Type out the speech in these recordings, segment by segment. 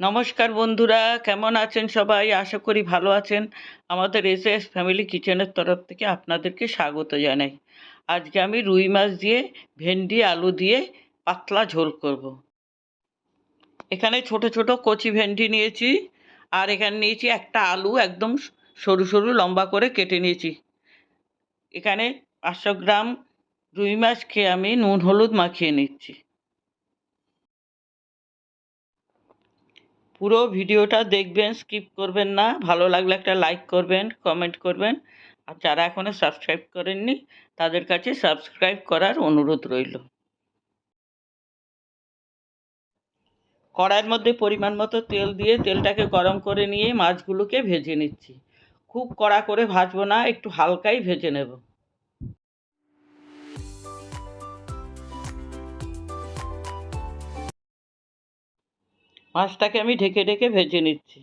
নমস্কার বন্ধুরা, কেমন আছেন সবাই? আশা করি ভালো আছেন। আমাদের এস এস ফ্যামিলি কিচেনের তরফ থেকে আপনাদেরকে স্বাগত জানাই। আজকে আমি রুই মাছ দিয়ে, ভেন্ডি, আলু দিয়ে পাতলা ঝোল করব। এখানে ছোট ছোট কচি ভেন্ডি নিয়েছি, আর এখানে নিয়েছি একটা আলু একদম সরু সরু লম্বা করে কেটে নিয়েছি। এখানে পাঁচশো গ্রাম রুই মাছ খেয়ে আমি নুন, হলুদ মাখিয়ে নিচ্ছি। পুরো ভিডিওটা দেখবেন স্কিপ করবেন না। ভালো লাগলে একটা লাইক করবেন কমেন্ট করবেন। আর যারা এখনও সাবস্ক্রাইব করেননি, তাদের কাছে সাবস্ক্রাইব করার অনুরোধ রইল। কড়াইয়ের মধ্যে পরিমাণ মতো তেল দিয়ে তেলটাকে গরম করে নিয়ে মাছগুলোকে ভেজে নিচ্ছি। খুব কড়া করে ভাজবো না, একটু হালকাই ভেজে নেব। মাছটাকে আমি ঢেকে ঢেকে ভেজে নিচ্ছি।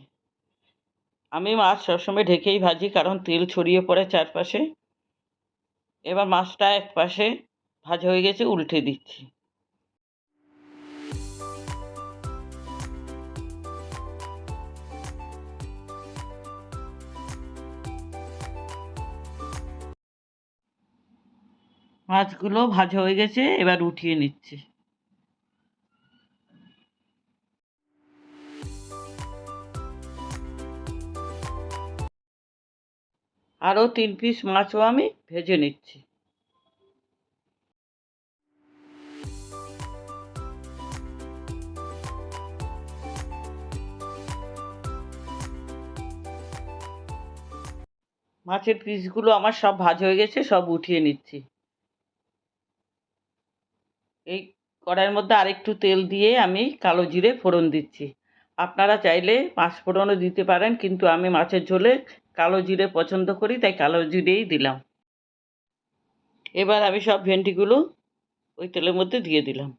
আমি মাছ সবসময় ঢেকেই ভাজি, কারণ তেল ছড়িয়ে পড়ে চারপাশে। এবার মাছটা এক পাশে ভাজা হয়ে গেছে, উল্টে দিচ্ছি। মাছগুলো ভাজা হয়ে গেছে, এবার উঠিয়ে নিচ্ছি। আরও তিন পিস মাছও আমি ভেজে নিচ্ছি। মাছের পিসগুলো আমার সব ভাজ হয়ে গেছে, সব উঠিয়ে নিচ্ছি। এই কড়াইয়ের মধ্যে আরেকটু তেল দিয়ে আমি কালো জিরে ফোড়ন দিচ্ছি। আপনারা চাইলে পাঁচ ফোড়নও দিতে পারেন, কিন্তু আমি মাছের ঝোলে কালো জিরে পছন্দ করি, তাই কালো জিরেই দিলাম। এবার আমি সব ভেন্ডিগুলো ওই তেলের মধ্যে দিয়ে দিলাম।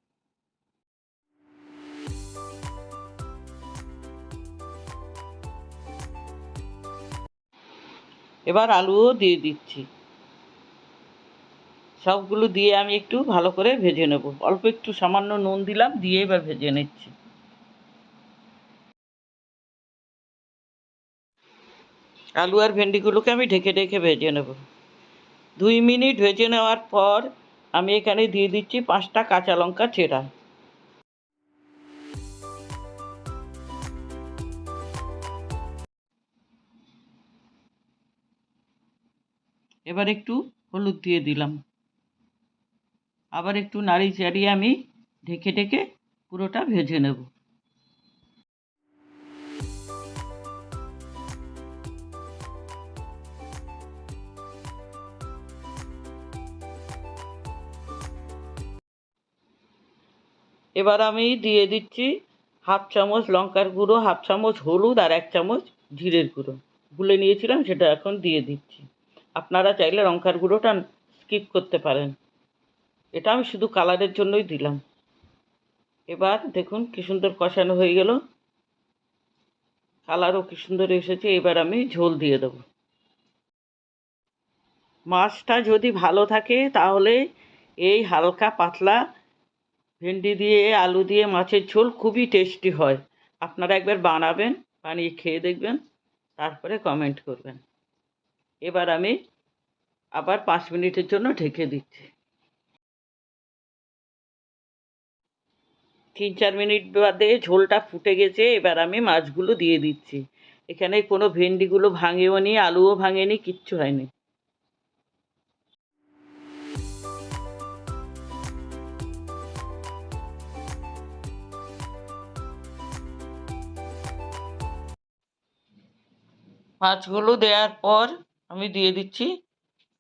এবার আলুও দিয়ে দিচ্ছি। সবগুলো দিয়ে আমি একটু ভালো করে ভেজে নেব। অল্প একটু সামান্য নুন দিলাম, দিয়ে এবার ভেজে নিচ্ছি। আলু আর ভেন্ডিগুলোকে আমি ঢেকে ঢেকে ভেজে নেব। দুই মিনিট ভেজে নেওয়ার পর আমি এখানে দিয়ে দিচ্ছি পাঁচটা কাঁচা লঙ্কা চেরা। এবার একটু হলুদ দিয়ে দিলাম। আবার একটু নাড়ি চাড়িয়ে আমি ঢেকে ঢেকে পুরোটা ভেজে নেব। এবার আমি দিয়ে দিচ্ছি হাফ চামচ লঙ্কার গুঁড়ো, হাফ চামচ হলুদ আর এক চামচ জিরের গুঁড়ো। গুলে নিয়েছিলাম, সেটা এখন দিয়ে দিচ্ছি। আপনারা চাইলে লঙ্কার গুঁড়োটা স্কিপ করতে পারেন। এটা আমি শুধু কালারের জন্যই দিলাম। এবার দেখুন কি সুন্দর কষানো হয়ে গেল। কালারও কি সুন্দর এসেছে, এবার আমি ঝোল দিয়ে দেবো। মাছটা যদি ভালো থাকে, তাহলে এই হালকা পাতলা ভেন্ডি দিয়ে, আলু দিয়ে, মাছের ঝোল খুবই টেস্টি হয়। আপনারা একবার বানাবেন, বানিয়ে খেয়ে দেখবেন, তারপরে কমেন্ট করবেন। এবার আমি আবার পাঁচ মিনিটের জন্য ঢেকে দিচ্ছি। তিন চার মিনিট বাদে ঝোলটা ফুটে গেছে, এবার আমি মাছগুলো দিয়ে দিচ্ছি। এখানে কোনো ভেন্ডিগুলো ভাঙেও নি, আলুও ভাঙেনি, কিচ্ছু হয়নি। মাছগুলো দেওয়ার পর আমি দিয়ে দিচ্ছি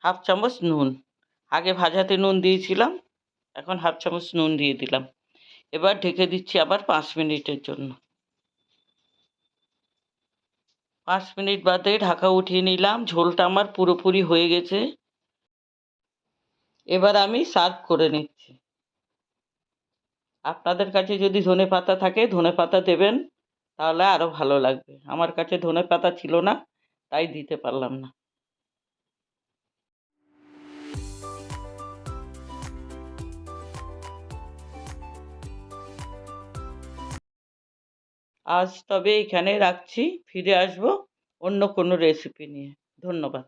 হাফ চামচ নুন। আগে ভাজাতে নুন দিয়েছিলাম, এখন হাফ চামচ নুন দিয়ে দিলাম। এবার ঢেকে দিচ্ছি আবার পাঁচ মিনিটের জন্য। পাঁচ মিনিট বাদে ঢাকা উঠিয়ে নিলাম, ঝোলটা আমার পুরোপুরি হয়ে গেছে। এবার আমি সার্ভ করে নিচ্ছি। আপনাদের কাছে যদি ধনে পাতা থাকে ধনে পাতা দেবেন। তাহলে আরও ভালো লাগবে। আমার কাছে ধনে পাতা ছিল না, তাই দিতে পারলাম না। আজ তবে এখানে রাখছি, ফিরে আসব অন্য কোনো রেসিপি নিয়ে। ধন্যবাদ।